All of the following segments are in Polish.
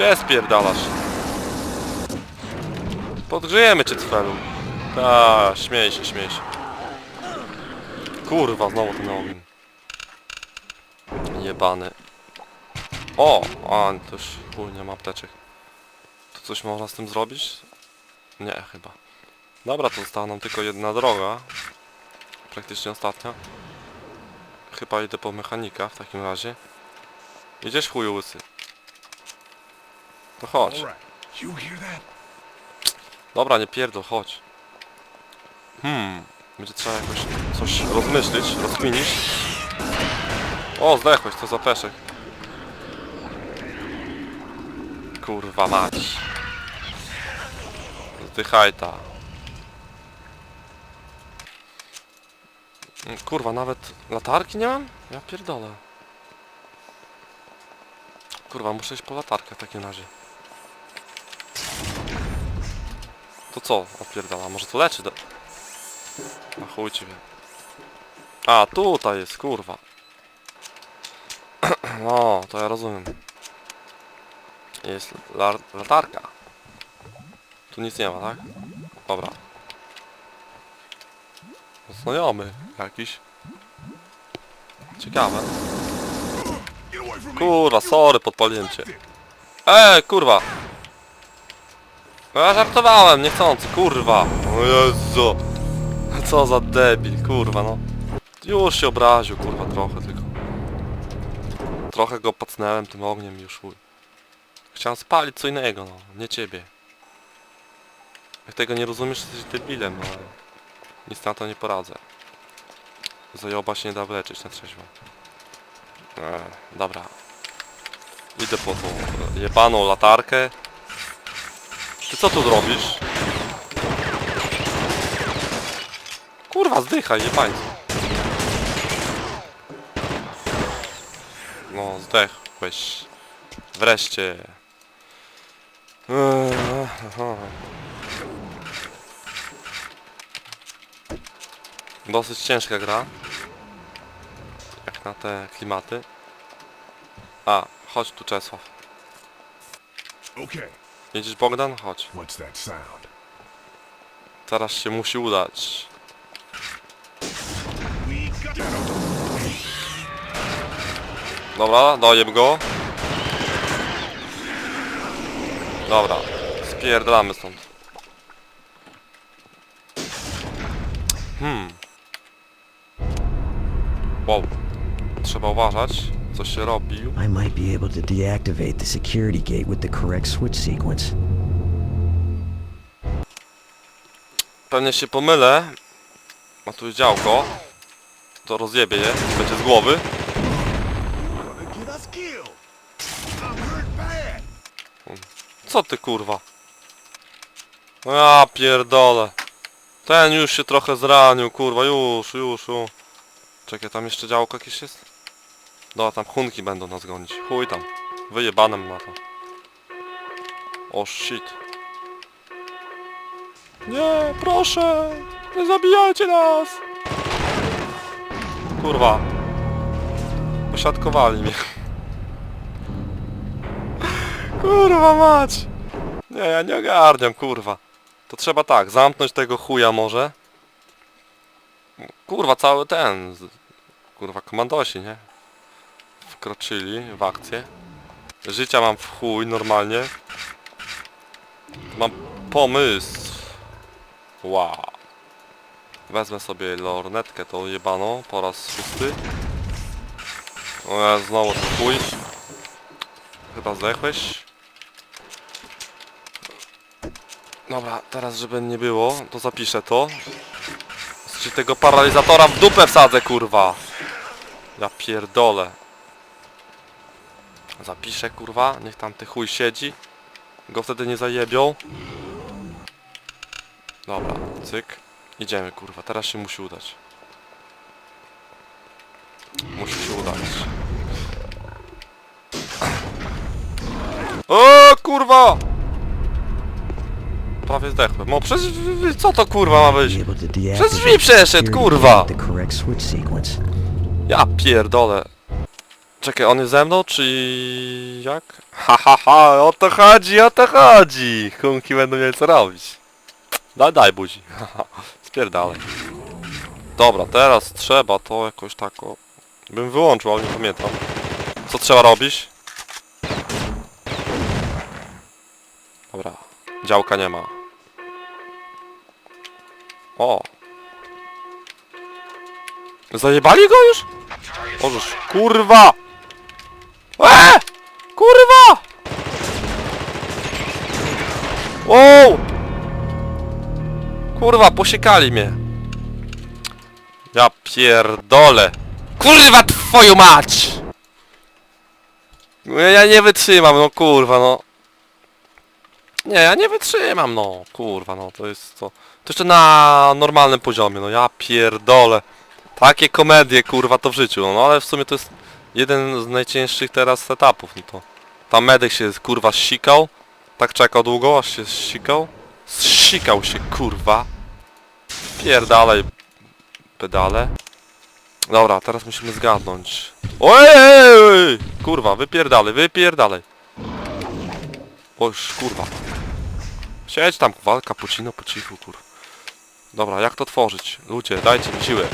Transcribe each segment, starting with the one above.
Gdzie spierdalasz? Podgrzejemy cię, cfelu. Ta, śmiej się, śmiej się. Kurwa, znowu ten ogień. Jebany. O! A, to już chuj, nie ma apteczek. To coś można z tym zrobić? Nie, chyba. Dobra, to została nam tylko jedna droga. Praktycznie ostatnia. Chyba idę po mechanika w takim razie. Idziesz chuju łysy. No chodź. Dobra, nie pierdol, chodź. Hmm, będzie trzeba jakoś coś rozmyślić, rozkminić. O, zdechłeś, to za peszek. Kurwa mać. Zdychaj ta. Mm, Kurwa, nawet latarki nie mam? Ja pierdolę. Kurwa, muszę iść po latarkę w takim razie. To co? Odpierdala, może to leczy do... Na chuj ciebie. A, tutaj jest, kurwa. No, to ja rozumiem. Jest la latarka. Tu nic nie ma, tak? Dobra. Znajomy jakiś. Ciekawe. Kurwa, sorry, podpaliłem cię. Ej, kurwa! No Ja żartowałem, niechcący, kurwa! O Jezu! Co za debil, kurwa, no. Już się obraził, kurwa, trochę tylko. Trochę go pacnęłem tym ogniem już chuj. Chciałem spalić co innego, no, nie ciebie. Jak tego nie rozumiesz, jesteś debilem, no. Nic na to nie poradzę. Zajoba się nie da wleczyć na trzeźwo. Eee, dobra. Idę po tą jebaną latarkę. Ty co tu robisz? Kurwa, zdychaj, jebańcu. No, zdechłeś. Wreszcie. Eee. Dosyć ciężka gra. Jak na te klimaty. A, chodź tu Czesław. Okay, Jedziesz Bogdan? Chodź. what's that sound? Teraz się musi udać. Dobra, dojem go. Dobra, spierdalamy stąd. Hmm. Wow. Trzeba uważać, co się robi. I might be able to deactivate the security gate with the correct switch sequence. Pewnie się pomylę. A tu działko. To rozjebie je, będzie z głowy. Co ty kurwa? No ja pierdolę. Ten już się trochę zranił, kurwa, już, już, już. Czekaj, tam jeszcze działko jakieś jest? Dobra, tam hunki będą nas gonić. Chuj tam. Wyjebanem na to. O shit. Nie, proszę! Nie zabijajcie nas! Kurwa. Posiadkowali mnie. Kurwa mać! Nie, ja nie ogarniam, kurwa. To trzeba tak, zamknąć tego chuja może. Kurwa, cały ten... Kurwa, komandosi, nie? Wkroczyli w akcję. Życia mam w chuj, normalnie. Mam pomysł. Wow. Wezmę sobie lornetkę tą jebaną po raz szósty. O ja znowu chuj. Chyba zdechłeś. Dobra, teraz żeby nie było, to zapiszę to. Czy tego paralizatora w dupę wsadzę, kurwa. Ja pierdolę. Zapiszę, kurwa, niech tam ty chuj siedzi. Go wtedy nie zajebią. Dobra, cyk. Idziemy, kurwa, teraz się musi udać. Musi się udać. O kurwa! Prawie zdechłem. No przez... co to kurwa ma być? Przez drzwi przeszedł, kurwa! Ja pierdolę. Czekaj, on jest ze mną, czy jak? Ha, ha, ha, o to chodzi, o to chodzi! Kunki będą mieli co robić. Daj, daj buzi. Spierdalaj. Dobra, teraz trzeba to jakoś tak o... Bym wyłączył, ale nie pamiętam. Co trzeba robić? Dobra, działka nie ma. O! Zajebali go już? Ożeż, kurwa! Eee! Kurwa! Wow! Kurwa, posiekali mnie. Ja pierdolę. Kurwa twoją mać! No Ja nie wytrzymam, no kurwa, no. Nie, ja nie wytrzymam, no. Kurwa, no to jest to. To jeszcze na normalnym poziomie, no ja pierdolę. Takie komedie, kurwa, to w życiu, no ale w sumie to jest jeden z najcięższych teraz setupów, no to. Tam medyk się, kurwa, sikał. Tak czekał długo, aż się sikał. Zsikał się, kurwa. Pierdalej pedale. Dobra, teraz musimy zgadnąć. Ojej! Kurwa, wypierdalej, wypierdalej. O już, kurwa. Siedź tam, wal cappuccino po cichu, kurwa. Dobra, jak to tworzyć? Ludzie, dajcie mi siłę.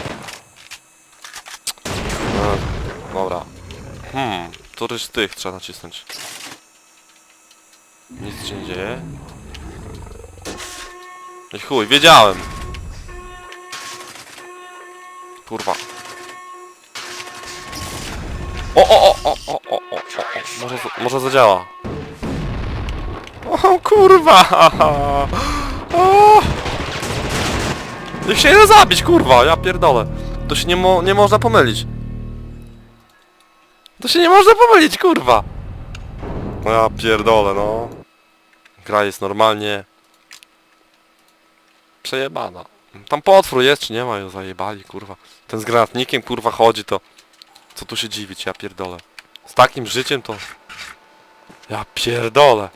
Dobra. Hmm, któryś z tych trzeba nacisnąć. Nic się nie dzieje. I chuj, wiedziałem! Kurwa. O, o, o, o, o, o, o, o. Może, może zadziała. O, kurwa! O! Niech się nie zabić, kurwa, ja pierdolę. To się nie, mo nie można pomylić. To się nie można pomylić, kurwa. No ja pierdolę, no. Gra jest normalnie... Przejebana. Tam potwór jest, czy nie ma? Ją zajebali, kurwa. Ten z granatnikiem, kurwa, chodzi, to... Co tu się dziwić, ja pierdolę. Z takim życiem to... Ja pierdolę.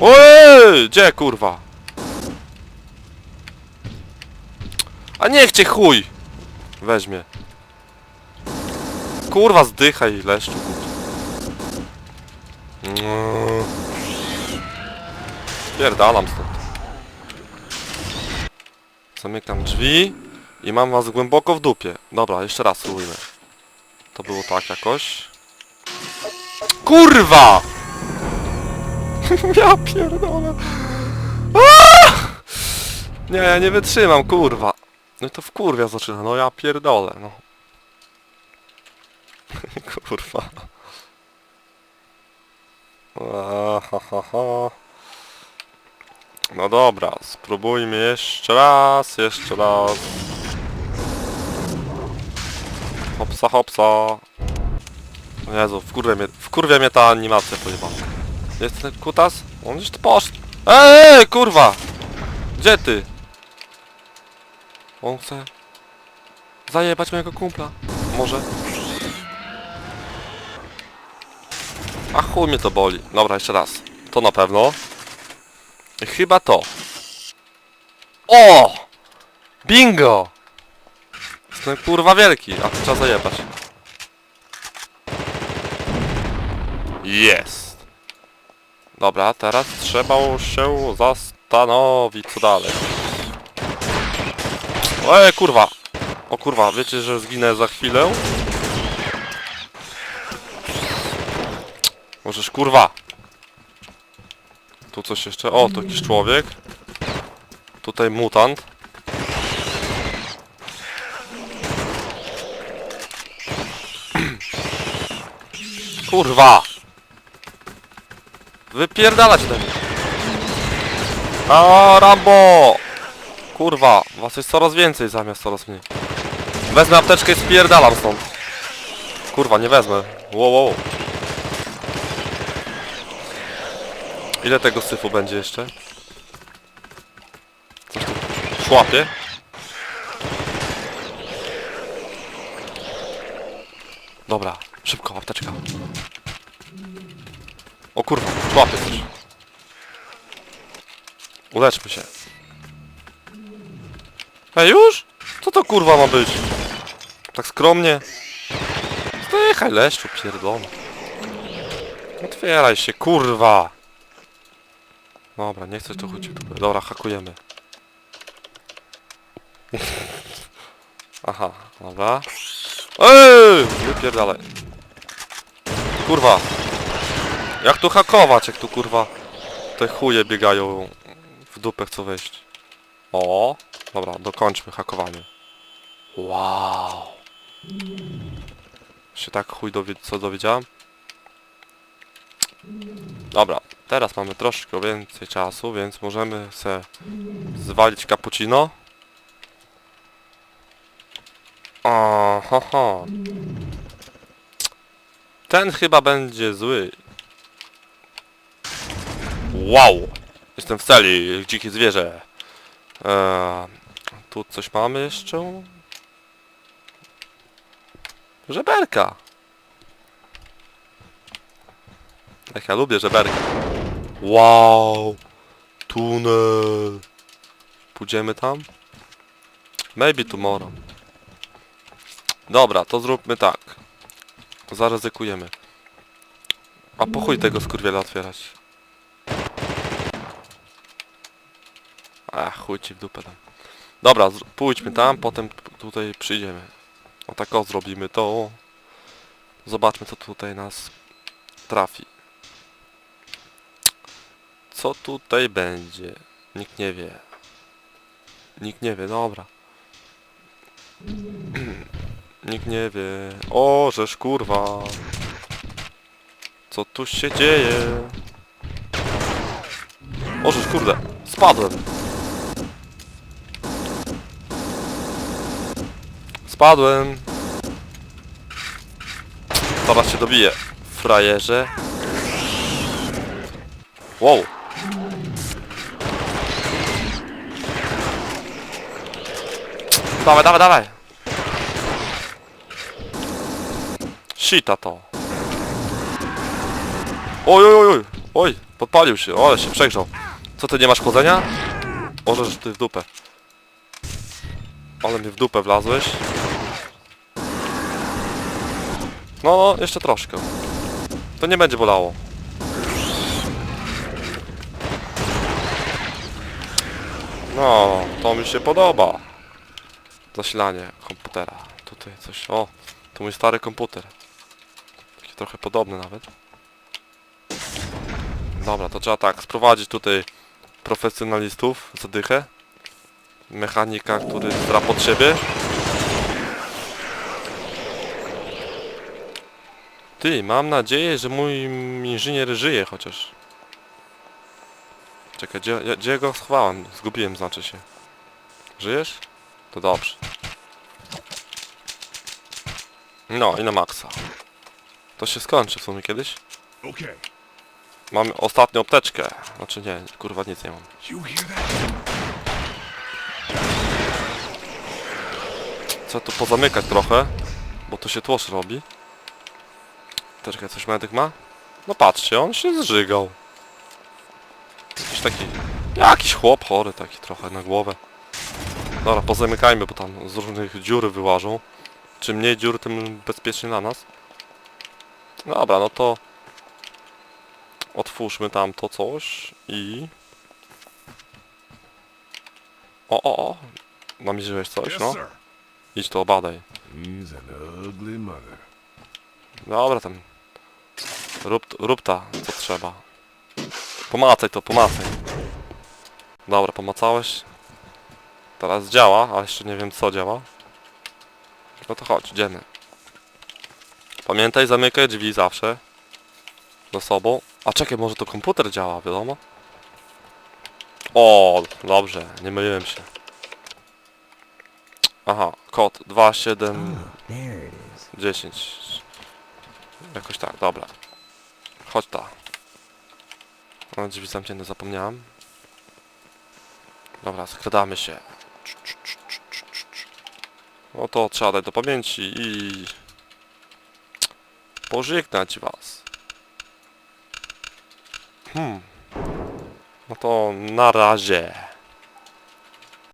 Ojej! Gdzie, kurwa? A niech cię chuj! Weźmie. Kurwa, zdychaj, leszczu. Pierdalam stąd. Zamykam drzwi i mam was głęboko w dupie. Dobra, jeszcze raz spróbujmy. To było tak jakoś. Kurwa! ja pierdolę. Nie, ja nie wytrzymam, kurwa. No i to w kurwia zaczyna, no ja pierdolę, no. kurwa. No dobra, spróbujmy jeszcze raz, jeszcze raz. Hopsa, hopsa. O Jezu, wkurwia mnie, wkurwia mnie ta animacja pojebana. Jest ten kutas? On już tu poszedł. Ej, kurwa! Gdzie ty? On chce zajebać mojego kumpla. Może. A chuj mnie to boli. Dobra, jeszcze raz. To na pewno. Chyba to. O! Bingo! Jestem kurwa wielki, a trzeba zajebać. Jest! Dobra, teraz trzeba się zastanowić co dalej. Ej, kurwa! O kurwa, wiecie, że zginę za chwilę? Możesz, kurwa! Tu coś jeszcze... O, to jakiś człowiek. Tutaj mutant. Kurwa! Wypierdalać ode. A Rambo! Kurwa, was jest coraz więcej zamiast coraz mniej. Wezmę apteczkę i spierdalam stąd. Kurwa, nie wezmę. Wow, wow. Ile tego syfu będzie jeszcze? Coś tu szłapie? Dobra, szybko, apteczka. O kurwa, szłapie coś. Uleczmy się. Ej, już? Co to kurwa ma być? Tak skromnie? Zdychaj leszczu pierdolony. Otwieraj się, kurwa! Dobra, nie chcesz to chodzi w dupę. Dobra, hakujemy. Aha, dobra. Eee! Wypierdalaj. Kurwa. Jak tu hakować, jak tu kurwa te chuje biegają w dupę chcą wejść. O, dobra, dokończmy hakowanie. Wow. Się tak chuj dowie co dowiedziałem. Dobra, teraz mamy troszkę więcej czasu, więc możemy se zwalić cappuccino. Ohoho. Ten chyba będzie zły. Wow! Jestem w celi, dzikie zwierzę. Eee, tu coś mamy jeszcze? Żeberka! Jak ja lubię żeberka. Wow! Tunel! Pójdziemy tam? Maybe tomorrow. Dobra, to zróbmy tak. Zaryzykujemy. A po chuj tego skurwiela otwierać. A chuj ci w dupę tam. Dobra, pójdźmy tam, potem tutaj przyjdziemy. O tak o zrobimy to. Zobaczmy co tutaj nas trafi. Co tutaj będzie? Nikt nie wie. Nikt nie wie, dobra. Nikt nie wie. O, żeż kurwa. Co tu się dzieje? O, żeż kurde. Spadłem. Spadłem. Zaraz się dobiję. Frajerze. Wow. Dawaj, dawaj, dawaj. Sita to. Oj, oj, oj, oj. Podpalił się. Ale się przegrzał. Co ty, nie masz chłodzenia? Możesz ty w dupę. Ale mi w dupę wlazłeś. No, jeszcze troszkę. To nie będzie bolało. No, to mi się podoba. Zasilanie komputera. Tutaj coś. O, to mój stary komputer. Taki trochę podobny nawet. Dobra, to trzeba tak, sprowadzić tutaj profesjonalistów, zadychę. Mechanika, który zra pod Ty, mam nadzieję, że mój inżynier żyje chociaż. Czekaj, gdzie, ja- gdzie go schowałem? Zgubiłem, znaczy się. Żyjesz? To dobrze. No i na maksa. To się skończy w sumie kiedyś. Mamy ostatnią apteczkę. Znaczy nie, kurwa nic nie mam. Chcę tu pozamykać trochę, bo tu się tłosz robi. Czekaj, coś medyk ma? No patrzcie, on się zżygał. Jakiś taki... Jakiś chłop chory taki trochę na głowę. Dobra, pozamykajmy, bo tam z różnych dziur wyłażą. Czym mniej dziur, tym bezpiecznie dla nas. Dobra, no to... Otwórzmy tam to coś i... O, o, o! Namierzyłeś coś, no? Idź to obadaj. Dobra tam. Rób, rób ta, co trzeba. Pomacaj to, pomacaj. Dobra, pomacałeś. Teraz działa, a jeszcze nie wiem co działa. No to chodź, idziemy. Pamiętaj, zamykaj drzwi zawsze. Za sobą. A czekaj, może to komputer działa, wiadomo? O, dobrze, nie myliłem się. Aha, kod 27... Oh, there it is. 10. Jakoś tak, dobra. Chodź ta. O, drzwi zamknięte, zapomniałem. Dobra, skradamy się. No to trzeba dać do pamięci i... Pożegnać was. Hmm. No to na razie.